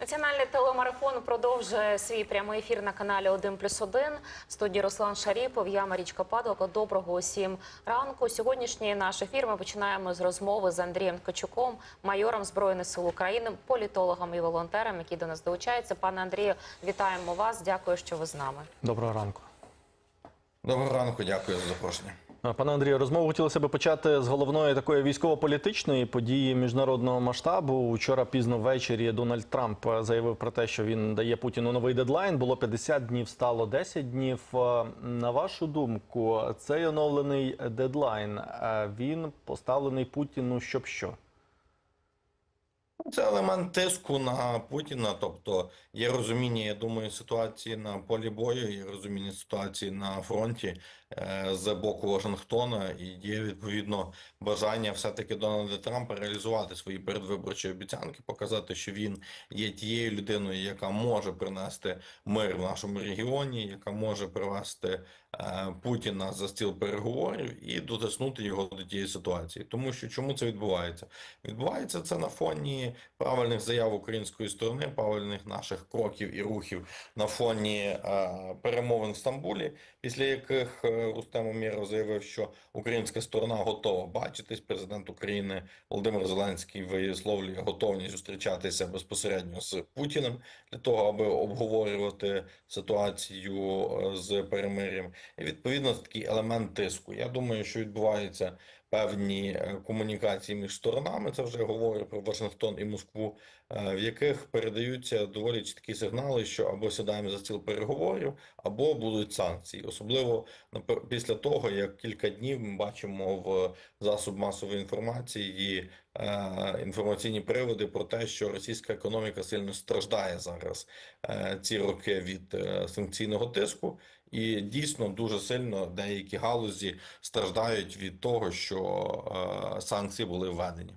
Національний телемарафон продовжує свій прямий ефір на каналі 1 плюс 1. В студії Руслан Шаріпов, я Марічка Падалко. Доброго усім ранку. Сьогоднішній наш ефір ми починаємо з розмови з Андрієм Ткачуком, майором Збройних сил України, політологом і волонтером, який до нас долучається. Пане Андрію, вітаємо вас. Дякую, що ви з нами. Доброго ранку. Доброго ранку, дякую за запрошення. Пане Андрію, розмову хотілося б почати з головної такої військово-політичної події міжнародного масштабу. Вчора пізно ввечері Дональд Трамп заявив про те, що він дає Путіну новий дедлайн. Було 50 днів, стало 10 днів. Е, На вашу думку, цей оновлений дедлайн е, він поставлений Путіну, щоб що? Це елемент тиску на Путіна. Тобто є розуміння, я думаю, ситуації на полі бою, є розуміння ситуації на фронті е, з боку Вашингтона, і є відповідно бажання все-таки Дональда Трампа реалізувати свої передвиборчі обіцянки, показати, що він є тією людиною, яка може принести мир в нашому регіоні, яка може привести е, Путіна за стіл переговорів і дотиснути його до тієї ситуації. Тому що чому це відбувається? Відбувається це на фоні правильних заяв української сторони, правильних наших кроків і рухів на фоні е, перемовин в Стамбулі, після яких е, Рустем Умєров заявив, що українська сторона готова бачитись. Президент України Володимир Зеленський висловлює готовність зустрічатися безпосередньо з Путіним для того, аби обговорювати ситуацію е, з перемир'ям. І відповідно такий елемент тиску. Я думаю, що відбуваються певні е, комунікації між сторонами. Це вже говорю про Вашингтон і Москву, е, в яких передаються доволі чіткі сигнали, що або сідаємо за стіл переговорів, або будуть санкції, особливо після того, як кілька днів ми бачимо в засоб масової інформації е, інформаційні приводи про те, що російська економіка сильно страждає зараз ці роки від санкційного тиску, і дійсно дуже сильно деякі галузі страждають від того, що е, санкції були введені.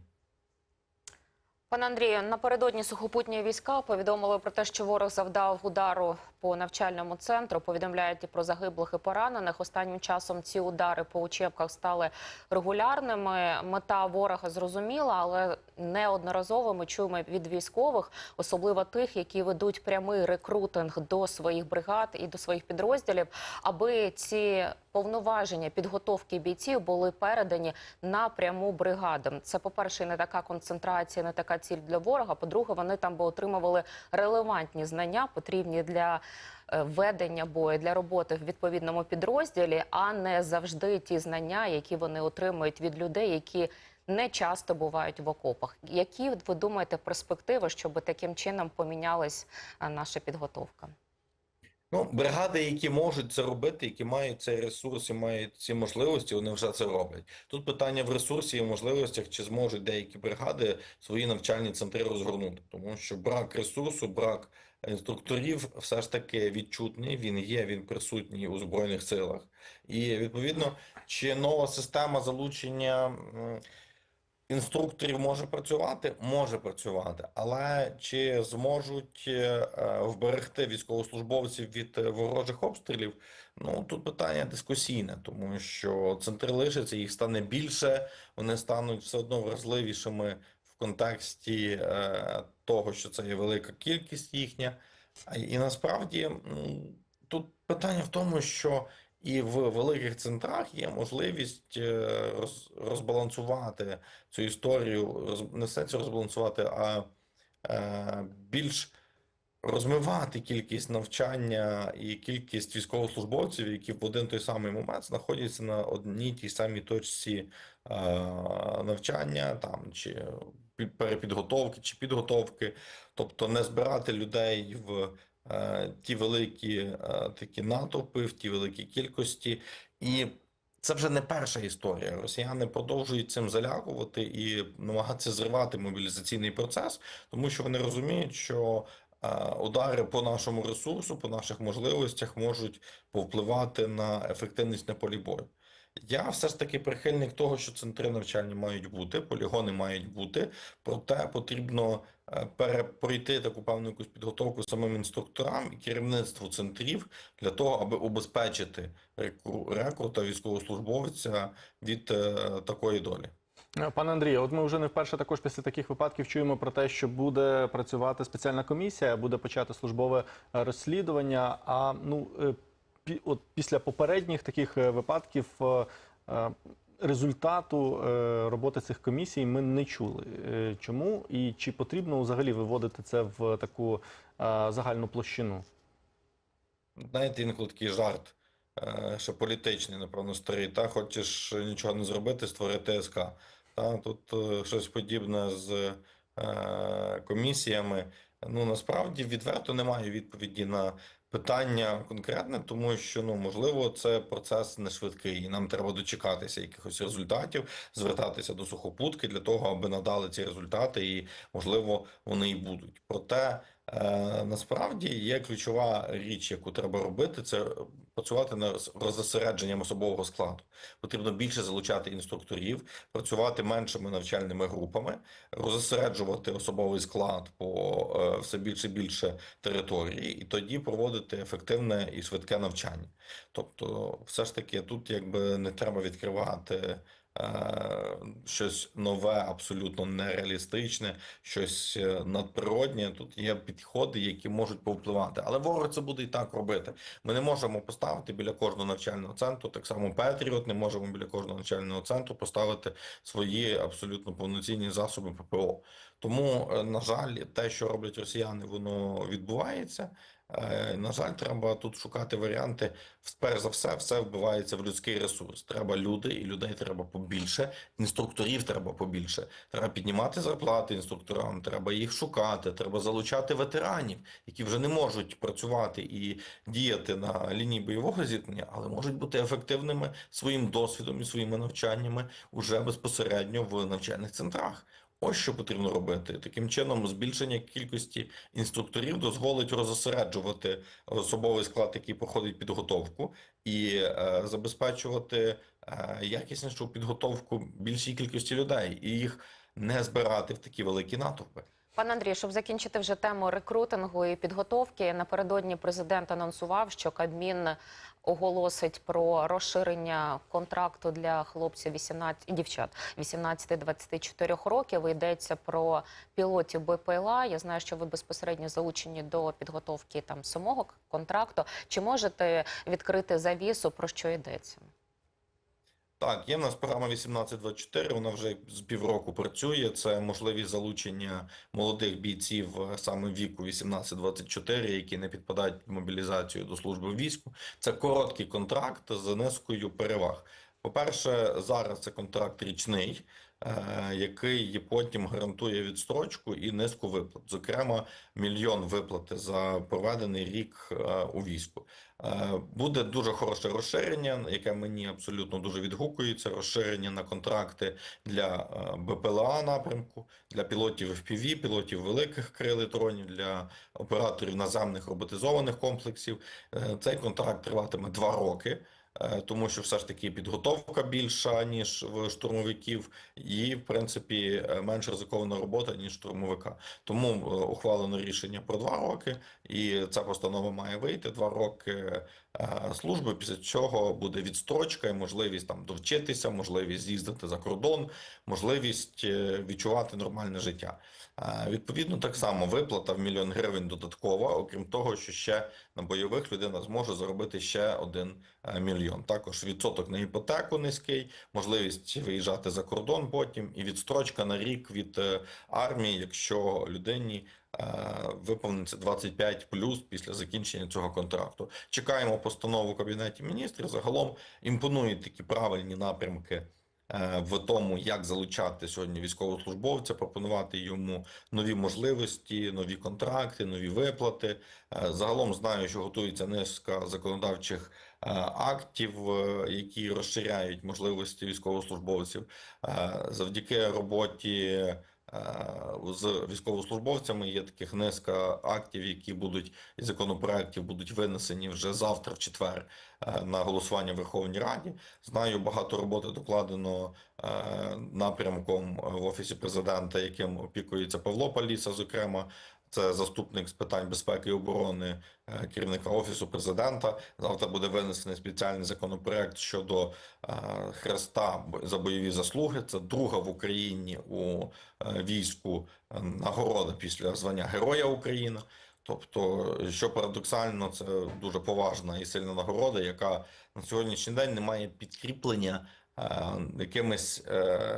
Пане Андрію, напередодні сухопутні війська повідомили про те, що ворог завдав удару по навчальному центру. Повідомляють і про загиблих і поранених. Останнім часом ці удари по учебках стали регулярними. Мета ворога зрозуміла, але неодноразово ми чуємо від військових, особливо тих, які ведуть прямий рекрутинг до своїх бригад і до своїх підрозділів, аби ці повноваження підготовки бійців були передані напряму бригадам. Це, по-перше, не така концентрація, не така ціль для ворога. По-друге, вони там би отримували релевантні знання, потрібні для ведення бою, для роботи в відповідному підрозділі, а не завжди ті знання, які вони отримують від людей, які не часто бувають в окопах. Які ви думаєте перспективи, щоб таким чином помінялась е, наша підготовка? Ну, бригади, які можуть це робити, які мають цей ресурс і мають ці можливості, вони вже це роблять. Тут питання в ресурсі і можливостях, чи зможуть деякі бригади свої навчальні центри розгорнути, тому що брак ресурсу, брак інструкторів все ж таки відчутний. Він є, він присутній у збройних силах, і відповідно, чи нова система залучення. Інструкторів може працювати, може працювати, але чи зможуть е, е, вберегти військовослужбовців від е, ворожих обстрілів? Ну тут питання дискусійне, тому що центри лишаться, їх стане більше, вони стануть все одно вразливішими контексті е, того, що це є велика кількість їхня. І насправді тут питання в тому, що і в великих центрах є можливість е, роз- розбалансувати цю історію, роз- не в сенсі розбалансувати, а е, більш розмивати кількість навчання і кількість військовослужбовців, які в один той самий момент знаходяться на одній тій самій точці е, навчання, там чи перепідготовки, чи підготовки, тобто не збирати людей в е, ті великі е, такі натовпи, в ті великі кількості. І це вже не перша історія. Росіяни продовжують цим залякувати і намагатися зривати мобілізаційний процес, тому що вони розуміють, що е, удари по нашому ресурсу, по наших можливостях можуть повпливати на ефективність на полі бою. Я все ж таки прихильник того, що центри навчальні мають бути, полігони мають бути, проте потрібно е, пере- пройти таку певну якусь підготовку самим інструкторам і керівництву центрів для того, аби убезпечити рекру- рекрута військовослужбовця від е, такої долі. Е, Пане Андрію, от ми вже не вперше також після таких випадків чуємо про те, що буде працювати спеціальна комісія, буде почати службове розслідування. А ну от після попередніх таких е, випадків е, е, результату роботи цих комісій ми не чули. Чому і чи потрібно взагалі виводити це в таку загальну площину? Знаєте, інколи такий жарт, що політичний, напевно, старий. Та хочеш нічого не зробити, створи ТСК. Та тут щось подібне з комісіями. Ну насправді відверто немає відповіді на питання конкретне, тому що ну можливо це процес не швидкий, і нам треба дочекатися якихось результатів, звертатися до сухопутки для того, аби надали ці результати, і можливо вони і будуть. Проте насправді є ключова річ, яку треба робити, це працювати над розосередженням особового складу. Потрібно більше залучати інструкторів, працювати меншими навчальними групами, розосереджувати особовий склад по е, все більше і більше території, і тоді проводити ефективне і швидке навчання. Тобто, все ж таки, тут якби не треба відкривати. Е, Щось нове, абсолютно нереалістичне, щось е, надприроднє. Тут є підходи, які можуть повпливати. Але ворог це буде і так робити. Ми не можемо поставити біля кожного навчального центру, так само Петріот, не можемо біля кожного навчального центру поставити свої абсолютно повноцінні засоби ППО. Тому, е, на жаль, те, що роблять росіяни, воно відбувається. Е, На жаль, треба тут шукати варіанти. Перш за все, все вбивається в людський ресурс. Треба люди, і людей треба побільше. Інструкторів треба побільше. Треба піднімати зарплати інструкторам, треба їх шукати, треба залучати ветеранів, які вже не можуть працювати і діяти на лінії бойового зіткнення, але можуть бути ефективними своїм досвідом і своїми навчаннями уже безпосередньо в навчальних центрах. Ось що потрібно робити. Таким чином, збільшення кількості інструкторів дозволить розосереджувати особовий склад, який проходить підготовку, і е, забезпечувати е, якіснішу підготовку більшій кількості людей і їх не збирати в такі великі натовпи. Пане Андрій, щоб закінчити вже тему рекрутингу і підготовки, напередодні президент анонсував, що Кабмін оголосить про розширення контракту для хлопців 18 і дівчат 18-24 років. Йдеться про пілотів БПЛА. Я знаю, що ви безпосередньо залучені до підготовки там самого контракту. Чи можете відкрити завісу про що йдеться? Так, є в нас програма 1824, вона вже з півроку працює. Це можливість залучення молодих бійців е, саме віку 18-24, які не підпадають під мобілізацію до служби в війську. Це короткий контракт з низкою переваг. По-перше, зараз це контракт річний, е, який потім гарантує відстрочку і низку виплат. Зокрема, мільйон виплати за проведений рік е, у війську. Е, Буде дуже хороше розширення, яке мені абсолютно дуже відгукується. Розширення на контракти для е, БПЛА напрямку, для пілотів FPV, пілотів великих крилетронів, для операторів наземних роботизованих комплексів. Е, Цей контракт триватиме два роки. Е, Тому що все ж таки підготовка більша, ніж в штурмовиків, і, в принципі, е, менш ризикована робота, ніж штурмовика. Тому е, ухвалено рішення про два роки, і ця постанова має вийти два роки служби, після чого буде відстрочка і можливість там довчитися, можливість з'їздити за кордон, можливість е, відчувати нормальне життя. Е, Відповідно, так само виплата в мільйон гривень додаткова, окрім того, що ще на бойових людина зможе заробити ще один е, мільйон. Також відсоток на іпотеку низький, можливість виїжджати за кордон потім, і відстрочка на рік від е, армії, якщо людині е, виповниться 25 плюс після закінчення цього контракту. Чекаємо постанову Кабінеті міністрів. Загалом імпонують такі правильні напрямки. е, В тому, як залучати сьогодні військовослужбовця, пропонувати йому нові можливості, нові контракти, нові виплати. Е, Загалом знаю, що готується низка законодавчих е, актів, е, які розширяють можливості військовослужбовців. Е, Завдяки роботі е, з військовослужбовцями є таких низка актів, які будуть і законопроектів будуть винесені вже завтра, в четвер, е, на голосування в Верховній Раді. Знаю, багато роботи докладено е, напрямком в офісі президента, яким опікується Павло Паліса, зокрема. Це заступник з питань безпеки і оборони е, керівника офісу президента. Завтра буде винесений спеціальний законопроект щодо е, хреста за бойові заслуги. Це друга в Україні у е, війську нагорода після звання Героя України. Тобто, що парадоксально, це дуже поважна і сильна нагорода, яка на сьогоднішній день не має підкріплення якимись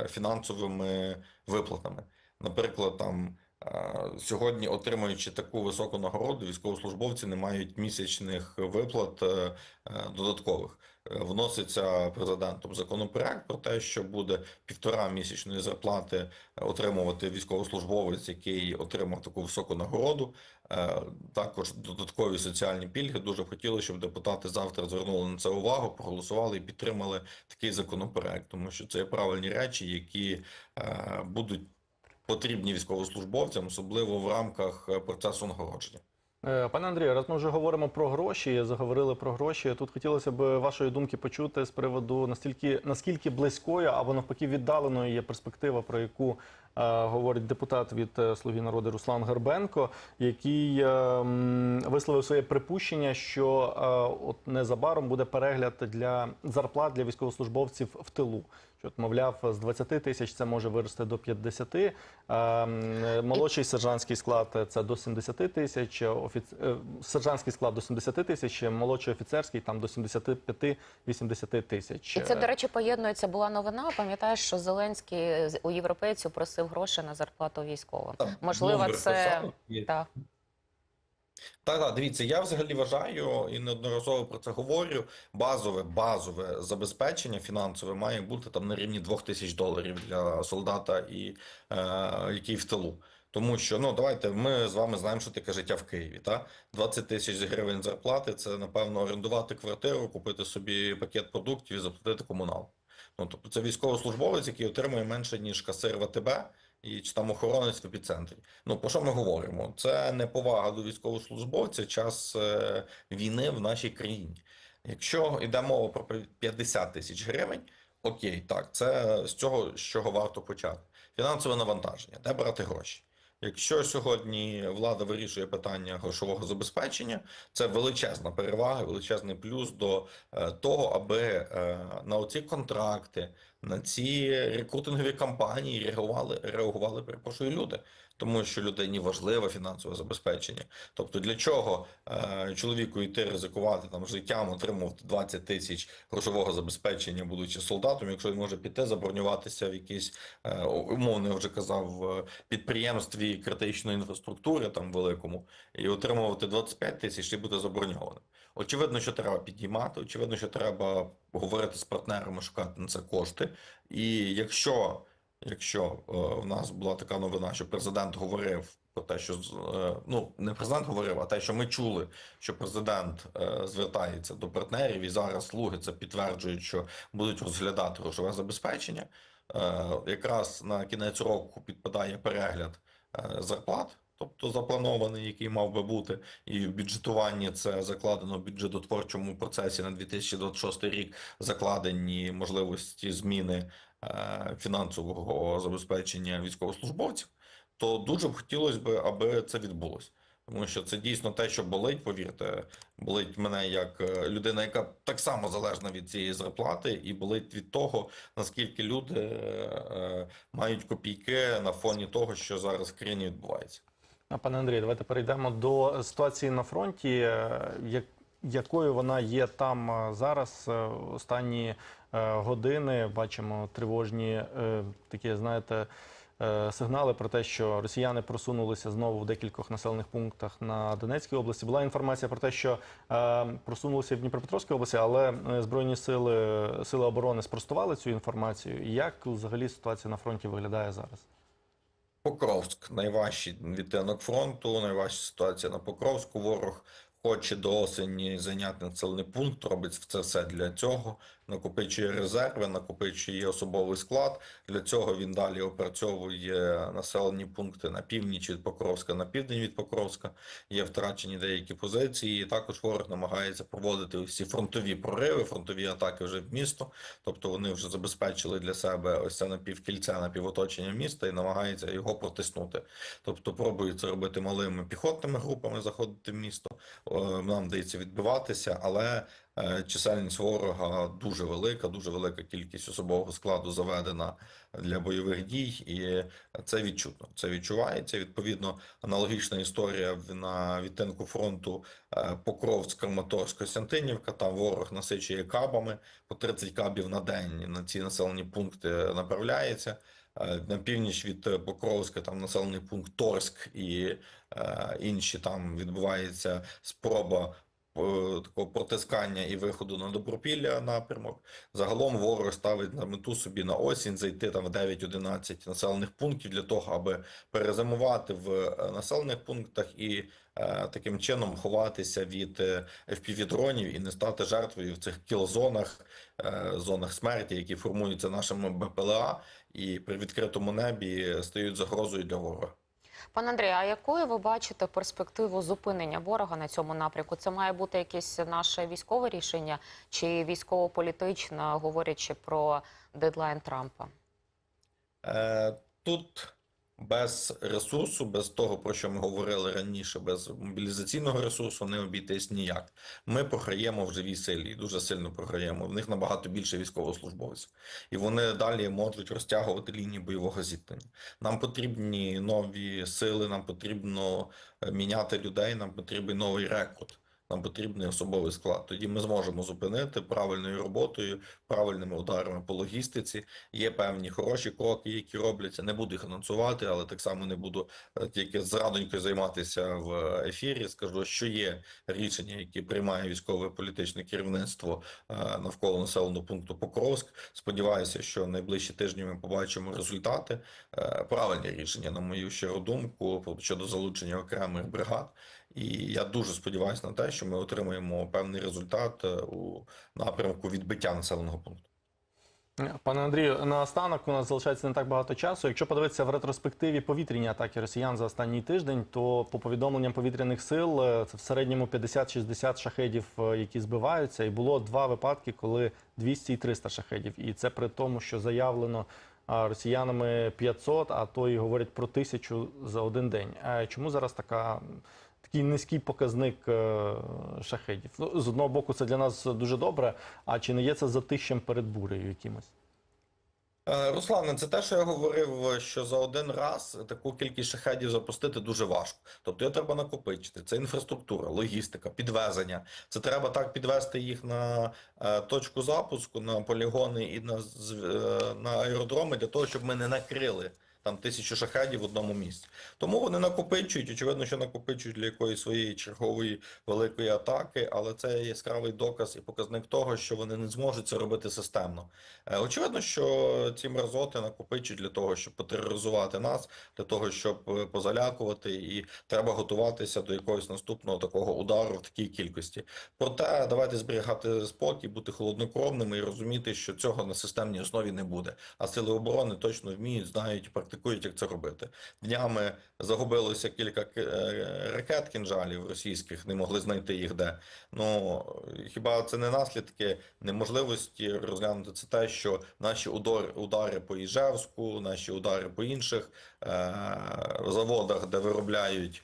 фінансовими виплатами. Наприклад, там сьогодні, отримуючи таку високу нагороду, військовослужбовці не мають місячних виплат е, е, додаткових. Е, Вноситься президентом законопроект про те, що буде півтора місячної зарплати отримувати військовослужбовець, який отримав таку високу нагороду. Також додаткові соціальні пільги. Дуже хотіли, щоб депутати завтра звернули на це увагу, проголосували і підтримали такий законопроект, тому що це правильні речі, які будуть потрібні військовослужбовцям, особливо в рамках е, процесу нагородження. Е, Пане Андрію, раз ми вже говоримо про гроші, заговорили про гроші. Тут хотілося б вашої думки почути з приводу настільки наскільки близькою або навпаки віддаленою є перспектива, про яку говорить депутат від е, Слуги народу Руслан Гербенко, який е, висловив своє припущення, що е, от незабаром буде перегляд для зарплат для військовослужбовців в тилу. Що, от, мовляв, з 20 тисяч це може вирости до 50, е, молодший сержантський склад е, це до 70 тисяч, офіц... е, сержантський склад до 70 тисяч, молодший офіцерський там до 75-80 тисяч. І це, до речі, поєднується. Була новина. Пам'ятаєш, що Зеленський у європейців просив гроші на зарплату військовим. Там Можливо, це так. Так, так, дивіться, я взагалі вважаю і неодноразово про це говорю. Базове, базове забезпечення фінансове має бути там на рівні 2 тисяч доларів для солдата, і, е, який в тилу. Тому що, ну давайте, ми з вами знаємо, що таке життя в Києві. Та? 20 тисяч гривень зарплати це, напевно, орендувати квартиру, купити собі пакет продуктів і заплатити комуналку. Ну, тобто це військовослужбовець, який отримує менше, ніж касир в АТБ і чи там охоронець в епіцентрі. Ну, про що ми говоримо? Це неповага до військовослужбовця час е, війни в нашій країні. Якщо йде мова про 50 тисяч гривень, окей, так, це з цього, з чого варто почати. Фінансове навантаження, де брати гроші? Якщо сьогодні влада вирішує питання грошового забезпечення, це величезна перевага, величезний плюс до е, того, аби е, на оці контракти, на ці рекрутингові кампанії реагували, реагували, перепрошую, люди, тому що людині важливе фінансове забезпечення. Тобто, для чого е, чоловіку йти ризикувати там життям, отримувати 20 тисяч грошового забезпечення, будучи солдатом, якщо він може піти забронюватися в якійсь е, умовно, я вже казав, підприємстві критичної інфраструктури, там великому, і отримувати 25 тисяч і бути заброньованим. Очевидно, що треба підіймати, очевидно, що треба говорити з партнерами, шукати на це кошти. І якщо, якщо е, в нас була така новина, що президент говорив про те, що е, ну не президент говорив, а те, що ми чули, що президент е, звертається до партнерів, і зараз слуги це підтверджують, що будуть розглядати грошове забезпечення. Якраз на кінець року підпадає перегляд зарплат. Тобто запланований, який мав би бути, і в бюджетуванні це закладено в бюджетотворчому процесі на 2026 рік. Закладені можливості зміни е, фінансового забезпечення військовослужбовців. То дуже б хотілося б, аби це відбулося. Тому що це дійсно те, що болить, повірте, болить мене як е, людина, яка так само залежна від цієї зарплати, і болить від того, наскільки люди е, е, мають копійки на фоні того, що зараз в країні відбувається. Пане Андрію, давайте перейдемо до ситуації на фронті. Е, як- Якою вона є там е, зараз? Е, Останні години бачимо тривожні такі, знаєте, сигнали про те, що росіяни просунулися знову в декількох населених пунктах на Донецькій області. Була інформація про те, що просунулися в Дніпропетровській області, але збройні сили сили оборони спростували цю інформацію. Як взагалі ситуація на фронті виглядає зараз? Покровськ найважчий відтинок фронту, найважча ситуація на Покровську. Ворог хоче до осені зайняти населений пункт, робить це все для цього, накопичує резерви, накопичує особовий склад. Для цього він далі опрацьовує населені пункти на північ від Покровська, на південь від Покровська. Є втрачені деякі позиції. І також ворог намагається проводити усі фронтові прориви, фронтові атаки вже в місто. Тобто вони вже забезпечили для себе ось це напівкільце, напівоточення міста і намагаються його протиснути. Тобто пробують це робити малими піхотними групами, заходити в місто. Е, Нам вдається відбиватися, але е, чисельність ворога дуже велика, дуже велика кількість особового складу заведена для бойових дій, і це відчутно. Це відчувається. Відповідно, аналогічна історія на відтинку фронту е, Покровськ, Краматорськ, Костянтинівка. Там ворог насичує кабами по 30 кабів на день на ці населені пункти направляється. Е, На північ від е, Покровська там населений пункт Торськ і е, інші там відбувається спроба такого протискання і виходу на Добропілля напрямок. Загалом ворог ставить на мету собі на осінь зайти там в 9-11 населених пунктів для того, аби перезимувати в населених пунктах і е, таким чином ховатися від FPV-дронів і не стати жертвою в цих кіл-зонах, е, зонах смерті, які формуються нашими БПЛА і при відкритому небі стають загрозою для ворога. Пане Андрію, а якою ви бачите перспективу зупинення ворога на цьому напрямку? Це має бути якесь наше військове рішення чи військово-політичне, говорячи про дедлайн Трампа? Е, Тут без ресурсу, без того, про що ми говорили раніше, без мобілізаційного ресурсу не обійтись ніяк. Ми програємо в живій силі дуже сильно програємо. В них набагато більше військовослужбовців, і вони далі можуть розтягувати лінії бойового зіткнення. Нам потрібні нові сили, нам потрібно е, міняти людей, нам потрібен новий рекрут. Нам потрібний особовий склад. Тоді ми зможемо зупинити правильною роботою, правильними ударами по логістиці. Є певні хороші кроки, які робляться. Не буду їх анонсувати, але так само не буду е, тільки зрадонькою займатися в ефірі. Скажу, що є рішення, які приймає військове політичне керівництво е, навколо населеного пункту Покровськ. Сподіваюся, що найближчі тижні ми побачимо результати. Е, Правильні рішення, на мою щиру думку, щодо залучення окремих бригад. І я дуже сподіваюся на те, що ми отримаємо певний результат е, у напрямку відбиття населеного пункту. Пане Андрію, наостанок у нас залишається не так багато часу. Якщо подивитися в ретроспективі повітряні атаки росіян за останній тиждень, то по повідомленням повітряних сил е, це в середньому 50-60 шахедів, е, які збиваються, і було два випадки, коли 200 і 300 шахедів. І це при тому, що заявлено росіянами 500, а то і говорять про тисячу за один день. Е, Чому зараз така? Такий низький показник е, шахедів. Ну, з одного боку, це для нас дуже добре. А чи не є це затищем перед бурею якимось? Е, Руслане, це те, що я говорив, що за один раз таку кількість шахедів запустити дуже важко. Тобто його треба накопичити. Це інфраструктура, логістика, підвезення. Це треба так підвести їх на е, точку запуску, на полігони і на, на аеродроми для того, щоб ми не накрили там тисячу шахедів в одному місці. Тому вони накопичують, очевидно, що накопичують для якоїсь своєї чергової великої атаки, але це яскравий доказ і показник того, що вони не зможуть це робити системно. Е, Очевидно, що ці мразоти накопичують для того, щоб потероризувати нас, для того, щоб е, позалякувати, і треба готуватися до якогось наступного такого удару в такій кількості. Проте давайте зберігати спокій, бути холоднокровними і розуміти, що цього на системній основі не буде. А сили оборони точно вміють, знають і практикують, як це робити. Днями загубилося кілька е, ракет кінжалів російських, не могли знайти їх де. Ну хіба це не наслідки неможливості розглянути це те, що наші удари, удари по Іжевську, наші удари по інших е, заводах, де виробляють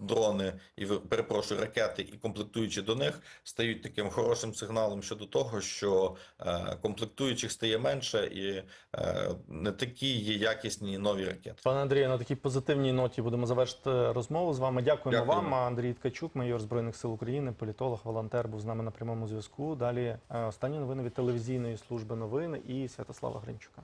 дрони і перепрошую ракети, і комплектуючі до них стають таким хорошим сигналом щодо того, що е, комплектуючих стає менше і е, не такі є якісні нові ракети. Пане Андрію, на такій позитивній ноті будемо завершити розмову з вами. Дякуємо Дякую. вам. Андрій Ткачук, майор Збройних сил України, політолог, волонтер, був з нами на прямому зв'язку. Далі е, останні новини від телевізійної служби новин і Святослава Гринчука.